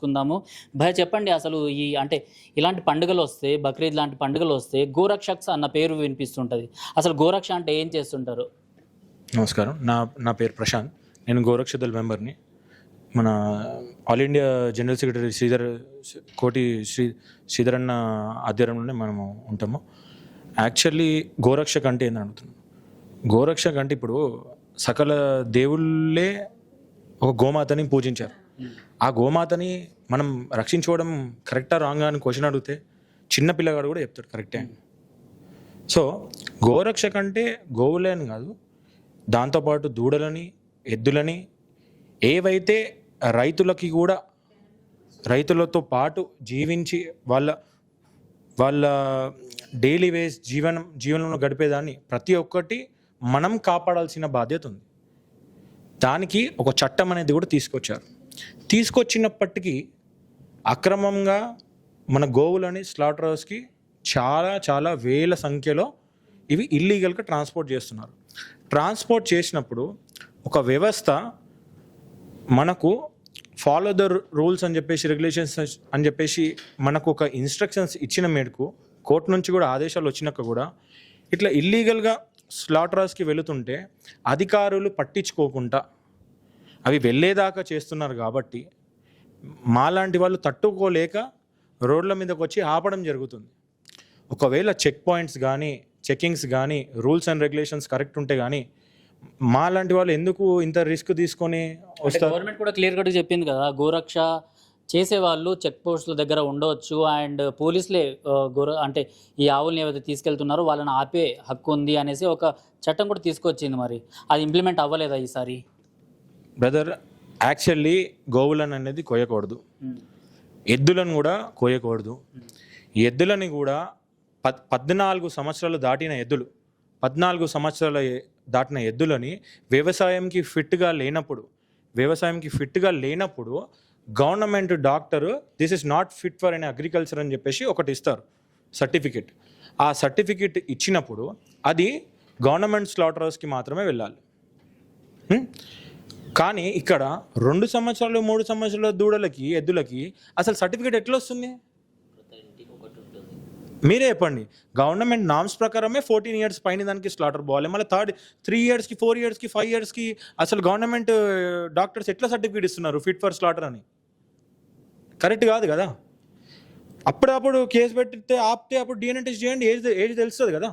కుందాము భయ చెప్పండి అసలు ఈ అంటే ఇలాంటి పండుగలు వస్తే బక్రీద్ లాంటి పండుగలు వస్తే గోరక్షక్స్ అన్న పేరు వినిపిస్తుంటది. అసలు గోరక్ష అంటే ఏం చేస్తుంటారు? నమస్కారం. నా నా పేరు ప్రశాంత్. నేను గోరక్షదల్ మెంబర్ని. మన all India general secretary Sridhar Koti Shri Sridhar అన్న ఆధ్వర్యంలోనే మనము ఉంటాము. యాక్చువల్లీ గోరక్షక్ అంటే ఏందని అడుగుతున్నాను. గోరక్షక్ అంటే ఇప్పుడు సకల దేవుళ్ళే ఒక గోమాతని పూజించారు. ఆ గోమాతని మనం రక్షించుకోవడం కరెక్టా రాంగా అని క్వశ్చన్ అడిగితే చిన్న పిల్లగాడు కూడా చెప్తాడు కరెక్టే అని. సో గోరక్ష కంటే గోవులే అని కాదు దాంతోపాటు దూడలని ఎద్దులని ఏవైతే రైతులకి కూడా రైతులతో పాటు జీవించి వాళ్ళ వాళ్ళ డైలీ వేస్ జీవనం జీవనంలో గడిపేదాన్ని ప్రతి ఒక్కటి మనం కాపాడాల్సిన బాధ్యత ఉంది. దానికి ఒక చట్టం అనేది కూడా తీసుకొచ్చారు. తీసుకొచ్చినప్పటికీ అక్రమంగా మన గోవులని స్లాటర్ హౌస్కి చాలా చాలా వేల సంఖ్యలో ఇవి ఇల్లీగల్గా ట్రాన్స్పోర్ట్ చేస్తున్నారు. ట్రాన్స్పోర్ట్ చేసినప్పుడు ఒక వ్యవస్థ మనకు ఫాలో ద రూల్స్ అని చెప్పేసి రెగ్యులేషన్స్ అని చెప్పేసి మనకు ఒక ఇన్స్ట్రక్షన్స్ ఇచ్చిన మేరకు కోర్టు నుంచి కూడా ఆదేశాలు వచ్చినాక కూడా ఇట్లా ఇల్లీగల్గా స్లాటరర్స్కి వెళుతుంటే అధికారులు పట్టించుకోకుండా అవి వెళ్ళేదాకా చేస్తున్నారు కాబట్టి మాలాంటి వాళ్ళు తట్టుకోలేక రోడ్ల మీదకి వచ్చి ఆపడం జరుగుతుంది. ఒకవేళ చెక్ పాయింట్స్ కానీ చెకింగ్స్ కానీ రూల్స్ అండ్ రెగ్యులేషన్స్ కరెక్ట్ ఉంటే కానీ మాలాంటి వాళ్ళు ఎందుకు ఇంత రిస్క్ తీసుకొని వస్తారు? గవర్నమెంట్ కూడా క్లియర్ కట్ చెప్పింది కదా గోరక్ష చేసే వాళ్ళు చెక్ పోస్టుల దగ్గర ఉండవచ్చు అండ్ పోలీసులే గోర అంటే ఈ ఆవుల్ని ఏవైతే తీసుకెళ్తున్నారో వాళ్ళని ఆపే హక్కు ఉంది అనేసి ఒక చట్టం కూడా తీసుకొచ్చింది మరి. అది ఇంప్లిమెంట్ అవ్వలేదా ఈసారి? బ్రదర్ యాక్చువల్లీ గోవులను అనేది కోయకూడదు. ఎద్దులను కూడా కోయకూడదు. ఎద్దులని కూడా పద్ పద్నాలుగు సంవత్సరాలు దాటిన ఎద్దులు పద్నాలుగు సంవత్సరాల దాటిన ఎద్దులని వ్యవసాయంకి ఫిట్గా లేనప్పుడు వ్యవసాయంకి ఫిట్గా లేనప్పుడు government doctor this is not fit for an agriculture అని చెప్పేసి ఒకటి ఇస్తారు సర్టిఫికెట్. ఆ సర్టిఫికెట్ ఇచ్చినప్పుడు అది గవర్నమెంట్ స్లాటర్స్కి మాత్రమే వెళ్ళాలి. కానీ ఇక్కడ రెండు సంవత్సరాలు మూడు సంవత్సరాల దూడలకి ఎద్దులకి అసలు సర్టిఫికేట్ ఎట్లా వస్తుంది మీరే చెప్పండి. గవర్నమెంట్ నామ్స్ ప్రకారమే ఫోర్టీన్ ఇయర్స్ పైన దానికి స్లాటర్ పోవాలి. మళ్ళీ థర్డ్ త్రీ ఇయర్స్కి ఫోర్ ఇయర్స్కి ఫైవ్ ఇయర్స్కి అసలు గవర్నమెంట్ డాక్టర్స్ ఎట్లా సర్టిఫికేట్ ఇస్తున్నారు ఫిట్ ఫర్ స్లాటర్ అని? కరెక్ట్ కాదు కదా? అప్పుడప్పుడు కేసు పెట్టితే ఆపితే అప్పుడు డిఎన్ఏ టెస్ట్ చేయండి ఏజ్ ఏజ్ తెలుస్తుంది కదా?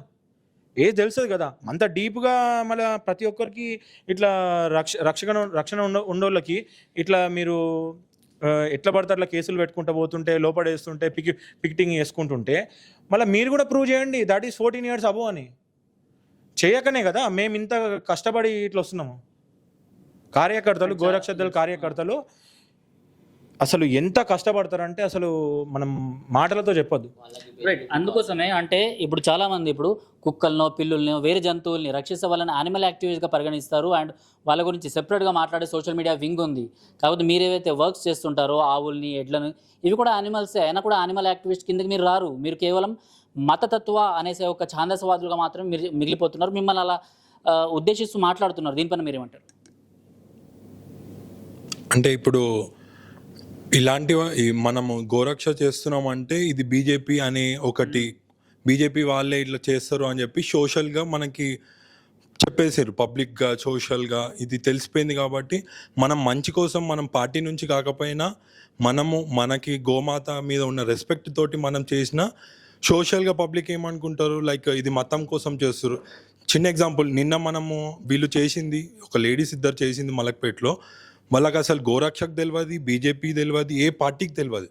ఏజ్ తెలుస్తుంది కదా? అంత డీప్గా మళ్ళీ ప్రతి ఒక్కరికి ఇట్లా రక్ష రక్షణ రక్షణ ఉండ ఉండోళ్ళకి ఇట్లా మీరు ఎట్లా పడితే అట్లా కేసులు పెట్టుకుంటూ పోతుంటే లోపడేస్తుంటే పిక్ పికెటింగ్ వేసుకుంటుంటే మళ్ళీ మీరు కూడా ప్రూవ్ చేయండి. That is fourteen years above అని. చేయకనే కదా? మేము ఇంత కష్టపడి ఇట్లా వస్తున్నాము. కార్యకర్తలు గోరక్షదల కార్యకర్తలు అసలు ఎంత కష్టపడతారంటే అసలు మనం మాటలతో చెప్పొద్దు. రైట్ అందుకోసమే అంటే ఇప్పుడు చాలా మంది ఇప్పుడు కుక్కలను పిల్లుల్ని వేరే జంతువుల్ని రక్షిస్తే వాళ్ళని యానిమల్ యాక్టివిటీస్గా పరిగణిస్తారు అండ్ వాళ్ళ గురించి సెపరేట్గా మాట్లాడే సోషల్ మీడియా వింగ్ ఉంది. కాబట్టి మీరు ఏవైతే వర్క్స్ చేస్తుంటారో ఆవుల్ని ఎడ్లను ఇవి కూడా యానిమల్సే అయినా కూడా యానిమల్ యాక్టివిస్ట్ కిందకి మీరు రారు. మీరు కేవలం మతతత్వ అనేసే ఒక ఛాందసవాదులుగా మాత్రం మీరు మిగిలిపోతున్నారు. మిమ్మల్ని అలా ఉద్దేశిస్తూ మాట్లాడుతున్నారు. దీనిపైన మీరు ఏమంటారు అంటే ఇప్పుడు ఇలాంటి మనము గోరక్ష చేస్తున్నాం అంటే ఇది బీజేపీ అనే ఒకటి. బీజేపీ వాళ్ళే ఇట్లా చేస్తారు అని చెప్పి సోషల్గా మనకి చెప్పేశారు. పబ్లిక్గా సోషల్గా ఇది తెలిసిపోయింది కాబట్టి మనం మంచి కోసం మనం పార్టీ నుంచి కాకపోయినా మనము మనకి గోమాత మీద ఉన్న రెస్పెక్ట్ తోటి మనం చేసిన సోషల్గా పబ్లిక్ ఏమనుకుంటారు? లైక్ ఇది మతం కోసం చేస్తారు. చిన్న ఎగ్జాంపుల్ నిన్న మనము వీళ్ళు చేసింది ఒక లేడీస్ ఇద్దరు చేసింది మలక్పేటలో. వాళ్ళకి అసలు గోరక్షకు తెలియదు బీజేపీ తెలియదు ఏ పార్టీకి తెలియదు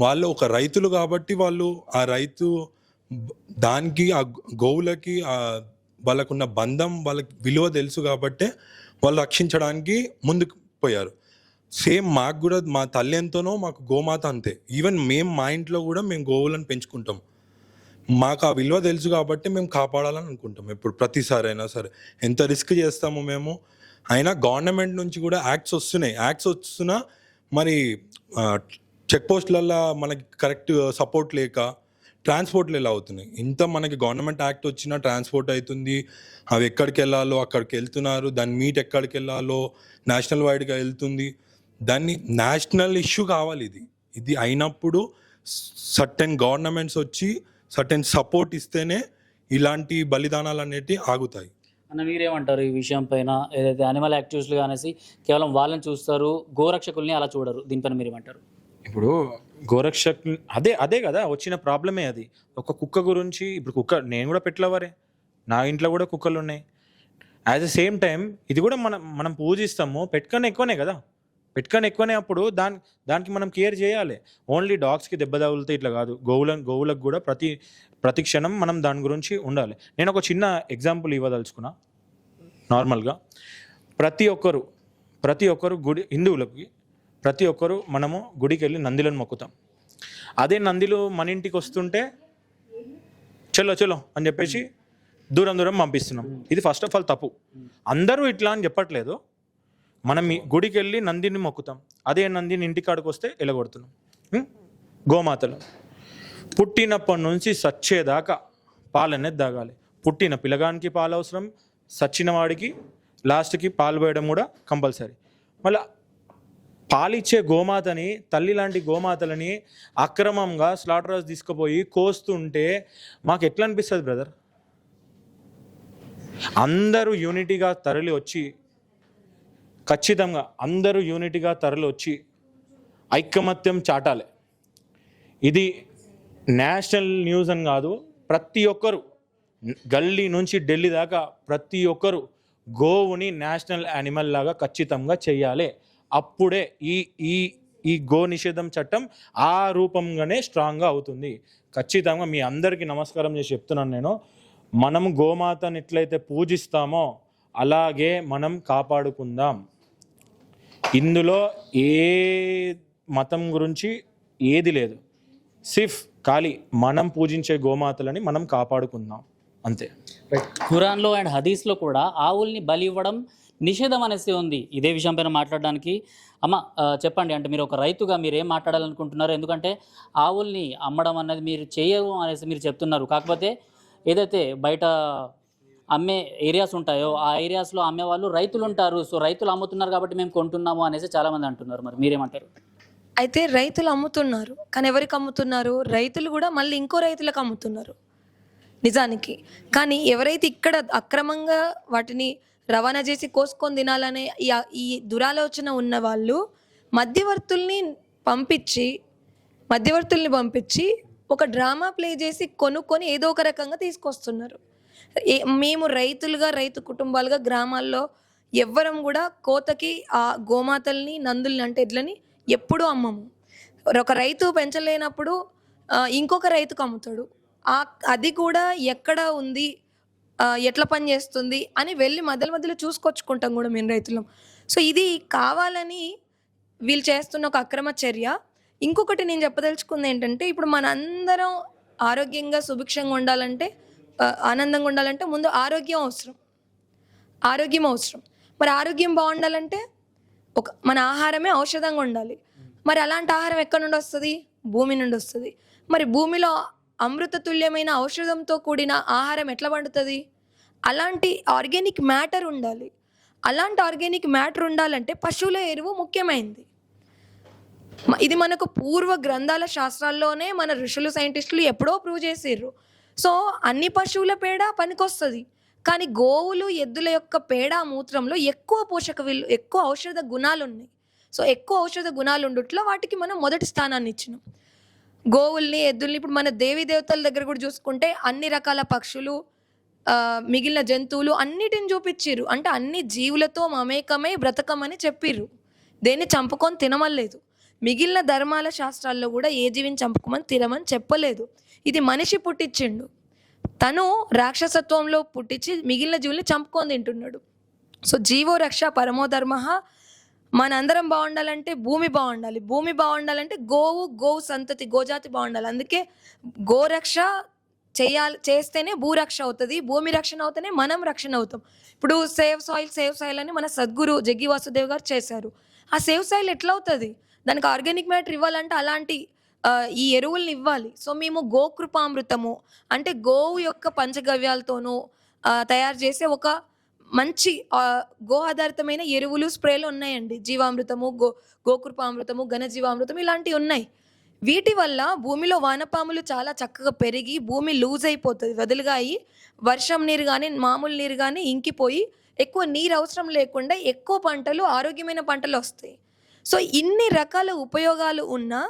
వాళ్ళు ఒక రైతులు కాబట్టి వాళ్ళు ఆ రైతు దానికి ఆ గోవులకి ఆ వాళ్ళకున్న బంధం వాళ్ళకి విలువ తెలుసు కాబట్టే వాళ్ళు రక్షించడానికి ముందుకు పోయారు. సేమ్ మాకు కూడా మా తల్లి ఎంతనో మాకు గోమాత అంతే. ఈవెన్ మేము మా ఇంట్లో కూడా మేము గోవులను పెంచుకుంటాం. మాకు ఆ విలువ తెలుసు కాబట్టి మేము కాపాడాలని అనుకుంటాం. ఇప్పుడు ప్రతిసారి అయినా సరే. ఎంత రిస్క్ చేస్తామో మేము? అయినా గవర్నమెంట్ నుంచి కూడా యాక్ట్స్ వస్తున్నాయి. యాక్ట్స్ వస్తున్నా మరి చెక్ పోస్ట్లల్లో మనకి కరెక్ట్ సపోర్ట్ లేక ట్రాన్స్పోర్ట్లు ఎలా అవుతున్నాయి? ఇంత మనకి గవర్నమెంట్ యాక్ట్ వచ్చినా ట్రాన్స్పోర్ట్ అవుతుంది. అవి ఎక్కడికి వెళ్ళాలో అక్కడికి వెళ్తున్నారు. దాని మీట్ ఎక్కడికి వెళ్ళాలో నేషనల్ వైడ్గా వెళ్తుంది. దాన్ని నేషనల్ ఇష్యూ కావాలి ఇది. ఇది అయినప్పుడు సర్టెన్ గవర్నమెంట్స్ వచ్చి సర్టెన్ సపోర్ట్ ఇస్తేనే ఇలాంటి బలిదానాలు అనేటివి ఆగుతాయి. అన్న మీరేమంటారు ఈ విషయం పైన? ఏదైతే అనిమల్ యాక్టివిస్టులు అనేసి కేవలం వాళ్ళని చూస్తారు గోరక్షకుల్ని అలా చూడరు. దీనిపైన మీరేమంటారు? ఇప్పుడు గోరక్షక్ అదే అదే కదా వచ్చిన ప్రాబ్లమే అది. ఒక కుక్క గురించి ఇప్పుడు కుక్క నేను కూడా పెట్టలవరే నా ఇంట్లో కూడా కుక్కలు ఉన్నాయి యాజ్ ద సేమ్ టైం ఇది కూడా మనం మనం పూజిస్తాము. పెట్టుకొని ఎక్కువనే కదా. పెట్టుకని ఎక్కువనే అప్పుడు దాని దానికి మనం కేర్ చేయాలి. ఓన్లీ డాగ్స్కి దెబ్బ తగులితే ఇట్లా కాదు. గోవుల గోవులకు కూడా ప్రతి ప్రతి క్షణం మనం దాని గురించి ఉండాలి. నేను ఒక చిన్న ఎగ్జాంపుల్ ఇవ్వదలుచుకున్నా. నార్మల్గా ప్రతి ఒక్కరు ప్రతి ఒక్కరు గుడి హిందువులకి ప్రతి ఒక్కరు మనము గుడికి వెళ్ళి నందిలను మొక్కుతాం. అదే నందిలు మన ఇంటికి వస్తుంటే చలో చలో అని చెప్పేసి దూరం దూరం పంపిస్తున్నాం. ఇది ఫస్ట్ ఆఫ్ ఆల్ తప్పు. అందరూ ఇట్లా అని చెప్పట్లేదు. మనం గుడికి వెళ్ళి నందిని మొక్కుతాం. అదే నందిని ఇంటికాడికి వస్తే ఎలగొడుతున్నాం? గోమాతలు. పుట్టినప్పటి నుంచి సచ్చేదాకా పాలు అనేది తాగాలి పుట్టిన పిల్లగానికి పాలు అవసరం సచ్చిన వాడికి లాస్ట్కి పాలు పోయడం కూడా కంపల్సరీ. మళ్ళీ పాలిచ్చే గోమాతని తల్లి లాంటి గోమాతలని అక్రమంగా స్లాటర్ హౌస్ తీసుకుపోయి కోస్తుంటే మాకు ఎట్లా అనిపిస్తుంది బ్రదర్? అందరూ యూనిటీగా తరలి వచ్చి ఖచ్చితంగా అందరూ యూనిటీగా తరలి వచ్చి ఐకమత్యం చాటాలి. ఇది నేషనల్ న్యూస్ అని కాదు ప్రతి ఒక్కరు గల్లీ నుంచి ఢిల్లీ దాకా ప్రతి ఒక్కరు గోవుని నేషనల్ యానిమల్ లాగా ఖచ్చితంగా చేయాలి. అప్పుడే ఈ ఈ ఈ గో నిషేధం చట్టం ఆ రూపంగానే స్ట్రాంగ్గా అవుతుంది. ఖచ్చితంగా మీ అందరికీ నమస్కారం చేసి చెప్తున్నాను నేను. మనం గోమాతను ఎట్లయితే పూజిస్తామో అలాగే మనం కాపాడుకుందాం. ఇందులో ఏ మతం గురించి ఏది లేదు. సిఫ్ ఖాళీ మనం పూజించే గోమాతలని మనం కాపాడుకుందాం. అంతే. ఖురాన్లో అండ్ హదీస్లో కూడా ఆవుల్ని బలి ఇవ్వడం నిషేధం అనేసి ఉంది. ఇదే విషయం పైన మాట్లాడడానికి. అమ్మ చెప్పండి అంటే మీరు ఒక రైతుగా మీరు ఏం మాట్లాడాలనుకుంటున్నారు? ఎందుకంటే ఆవుల్ని అమ్మడం అనేది మీరు చేయరు అనేసి మీరు చెప్తున్నారు. కాకపోతే ఏదైతే బయట అమ్మే ఏరియాస్ ఉంటాయో ఆ ఏరియాస్లో అమ్మే వాళ్ళు రైతులు ఉంటారు. సో రైతులు అమ్ముతున్నారు కాబట్టి మేము కొంటున్నాము అనేసి చాలామంది అంటున్నారు. మరి మీరేమంటారు? అయితే రైతులు అమ్ముతున్నారు కానీ ఎవరికి అమ్ముతున్నారు? రైతులు కూడా మళ్ళీ ఇంకో రైతులకు అమ్ముతున్నారు. నిజానికి. కానీ ఎవరైతే ఇక్కడ అక్రమంగా వాటిని రవాణా చేసి కోసుకొని తినాలనే ఈ ఈ దురాలోచన ఉన్న వాళ్ళు మధ్యవర్తుల్ని పంపించి మధ్యవర్తుల్ని పంపించి ఒక డ్రామా ప్లే చేసి కొనుక్కొని ఏదో ఒక రకంగా తీసుకొస్తున్నారు. మేము రైతులుగా రైతు కుటుంబాలుగా గ్రామాల్లో ఎవ్వరం కూడా కోతకి ఆ గోమాతల్ని నందుల్ని అంటే ఎడ్లని ఎప్పుడూ అమ్మము. ఒక రైతు పెంచలేనప్పుడు ఇంకొక రైతుకు అమ్ముతాడు. ఆ అది కూడా ఎక్కడ ఉంది ఎట్లా పని చేస్తుంది అని వెళ్ళి మధ్యలో మధ్యలో చూసుకొచ్చుకుంటాం కూడా మేము రైతులం. సో ఇది కావాలని వీళ్ళు చేస్తున్న ఒక అక్రమ చర్య. ఇంకొకటి నేను చెప్పదలుచుకుంది ఏంటంటే ఇప్పుడు మనందరం ఆరోగ్యంగా సుభిక్షంగా ఉండాలంటే ఆనందంగా ఉండాలంటే ముందు ఆరోగ్యం అవసరం. ఆరోగ్యం అవసరం. మరి ఆరోగ్యం బాగుండాలంటే ఒక మన ఆహారమే ఔషధంగా ఉండాలి. మరి అలాంటి ఆహారం ఎక్కడి నుండి వస్తుంది? భూమి నుండి వస్తుంది. మరి భూమిలో అమృత తుల్యమైన ఔషధంతో కూడిన ఆహారం ఎట్లా పండుతుంది? అలాంటి ఆర్గానిక్ మ్యాటర్ ఉండాలి. అలాంటి ఆర్గానిక్ మ్యాటర్ ఉండాలంటే పశువుల ఎరువు ముఖ్యమైనది ఇది మనకు పూర్వ గ్రంథాల శాస్త్రాల్లోనే మన ఋషులు సైంటిస్టులు ఎప్పుడో ప్రూవ్ చేసిర్రు. సో అన్ని పశువుల పేడ పనికొస్తుంది. కానీ గోవులు ఎద్దుల యొక్క పేడ మూత్రంలో ఎక్కువ పోషక విలు ఎక్కువ ఔషధ గుణాలు ఉన్నాయి సో ఎక్కువ ఔషధ గుణాలు ఉండుట్లో వాటికి మనం మొదటి స్థానాన్ని ఇచ్చినాం. గోవుల్ని ఎద్దుల్ని ఇప్పుడు మన దేవీ దేవతల దగ్గర కూడా చూసుకుంటే అన్ని రకాల పక్షులు మిగిలిన జంతువులు అన్నిటిని చూపించిర్రు అంటే అన్ని జీవులతో మమేకమై బ్రతకమని చెప్పిర్రు. దేన్ని చంపుకొని తినమలేదు మిగిలిన ధర్మాల శాస్త్రాల్లో కూడా ఏ జీవిని చంపుకోమని తినమని చెప్పలేదు. ఇది మనిషి పుట్టించిండు. తను రాక్షసత్వంలో పుట్టించి మిగిలిన జీవుల్ని చంపుకొని తింటున్నాడు. సో జీవో రక్ష పరమోధర్మ మనందరం బాగుండాలంటే భూమి బాగుండాలి. భూమి బాగుండాలంటే గోవు గోవు సంతతి గోజాతి బాగుండాలి. అందుకే గోరక్ష చేయాలి చేస్తేనే భూరక్ష అవుతుంది భూమి రక్షణ అవుతేనే మనం రక్షణ అవుతాం. ఇప్పుడు సేవ్ సాయిల్ సేవ్ సాయిల్ అని మన సద్గురు జగ్గి వాసుదేవ్ గారు చేశారు. ఆ సేవ్ సాయిల్ ఎట్లా అవుతుంది? దానికి ఆర్గానిక్ మ్యాటర్ ఇవ్వాలంటే అలాంటి ఈ ఎరువుల్ని ఇవ్వాలి. సో మేము గోకృపామృతము అంటే గోవు యొక్క పంచగవ్యాలతోనూ తయారు చేసే ఒక మంచి గో ఆధారితమైన ఎరువులు స్ప్రేలు ఉన్నాయండి. జీవామృతము గో గోకృపామృతము ఘనజీవామృతం ఇలాంటివి ఉన్నాయి. వీటి వల్ల భూమిలో వానపాములు చాలా చక్కగా పెరిగి భూమి లూజ్ అయిపోతుంది వదులుగా అయ్యి వర్షం నీరు కానీ మామూలు నీరు కానీ ఇంకిపోయి ఎక్కువ నీరు అవసరం లేకుండా ఎక్కువ పంటలు ఆరోగ్యమైన పంటలు వస్తాయి. సో ఇన్ని రకాల ఉపయోగాలు ఉన్నా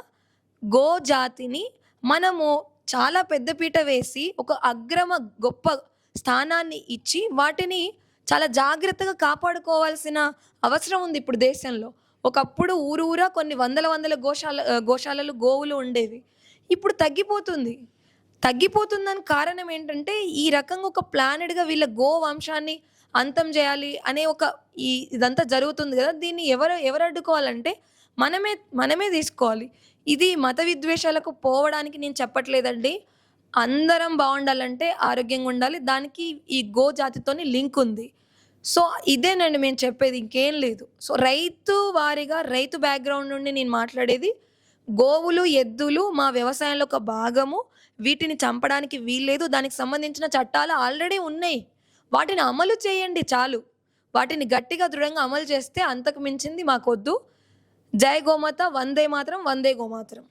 గో జాతిని మనము చాలా పెద్దపీట వేసి ఒక అగ్రమ గొప్ప స్థానాన్ని ఇచ్చి వాటిని చాలా జాగ్రత్తగా కాపాడుకోవాల్సిన అవసరం ఉంది ఇప్పుడు దేశంలో. ఒకప్పుడు ఊరు ఊరా కొన్ని వందల వందల గోశాల గోశాలలు గోవులు ఉండేవి. ఇప్పుడు తగ్గిపోతుంది. తగ్గిపోతుందని కారణం ఏంటంటే ఈ రకంగా ఒక ప్లానెడ్గా వీళ్ళ గో వంశాన్ని అంతం చేయాలి అనే ఒక ఈ ఇదంతా జరుగుతుంది కదా. దీన్ని ఎవరు ఎవరు అడ్డుకోవాలంటే మనమే మనమే తీసుకోవాలి. ఇది మత విద్వేషాలకు పోవడానికి నేను చెప్పట్లేదండి. అందరం బాగుండాలంటే ఆరోగ్యంగా ఉండాలి. దానికి ఈ గో జాతితోని లింక్ ఉంది. సో ఇదేనండి మేము చెప్పేది ఇంకేం లేదు. సో రైతు వారిగా రైతు బ్యాక్గ్రౌండ్ నుండి నేను మాట్లాడేది గోవులు ఎద్దులు మా వ్యవసాయంలో ఒక భాగము. వీటిని చంపడానికి వీల్లేదు. దానికి సంబంధించిన చట్టాలు ఆల్రెడీ ఉన్నాయి. వాటిని అమలు చేయండి చాలు. వాటిని గట్టిగా దృఢంగా అమలు చేస్తే అంతకు మించింది మాకొద్దు. జై గోమాత వందే మాత్రం వందే గోమాత్రం.